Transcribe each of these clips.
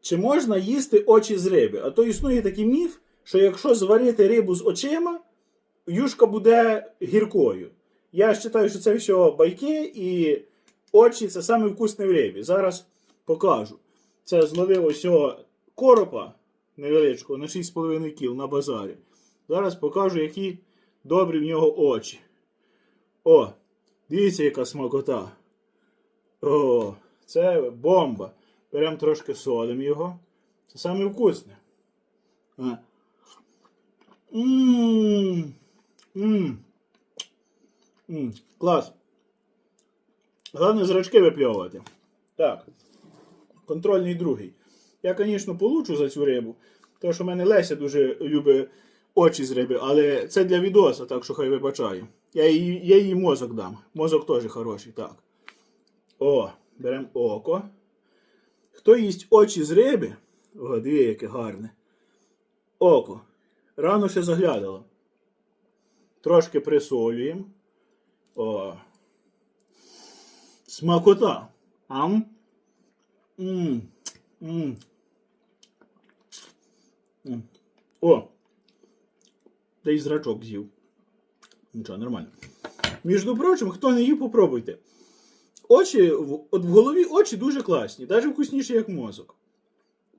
Чи можна їсти очі з риби? А то існує такий міф, що якщо зварити рибу з очима, юшка буде гіркою. Я вважаю, що це все байки, і очі це саме вкусне в рибі. Зараз покажу. Це зловив ось коропа невеличкого на 6,5 кіл на базарі. Зараз покажу, які добрі в нього очі. О, дивіться, яка смакота. О, це бомба. Беремо трошки солимо його. Це саме вкусне. А. Мм. Мм. Мм. Клас. Головне зрачки випльовувати. Так. Контрольний другий. Я, звісно, получу за цю рибу, тому що в мене Леся дуже любить очі з риби, але це для відоса, так що хай вибачаю. Я їй, я їй мозок дам. Мозок теж хороший, так. О, беремо око. Хто їсть очі з риби? О, яке гарне. Око. Рано ще заглядало. Трошки присолюємо. О. Смакота. Ам. Мм. М. О. Та й зрачок з'їв. Нічого, нормально. Між прочим, хто не їв, попробуйте. Очі, от в голові очі дуже класні, навіть вкусніші, як мозок.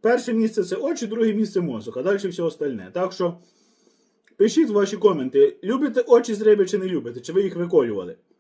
Перше місце це очі, друге місце мозок, а далі все остальне. Так що пишіть ваші коменти, любите очі з риби чи не любите, чи ви їх виколювали.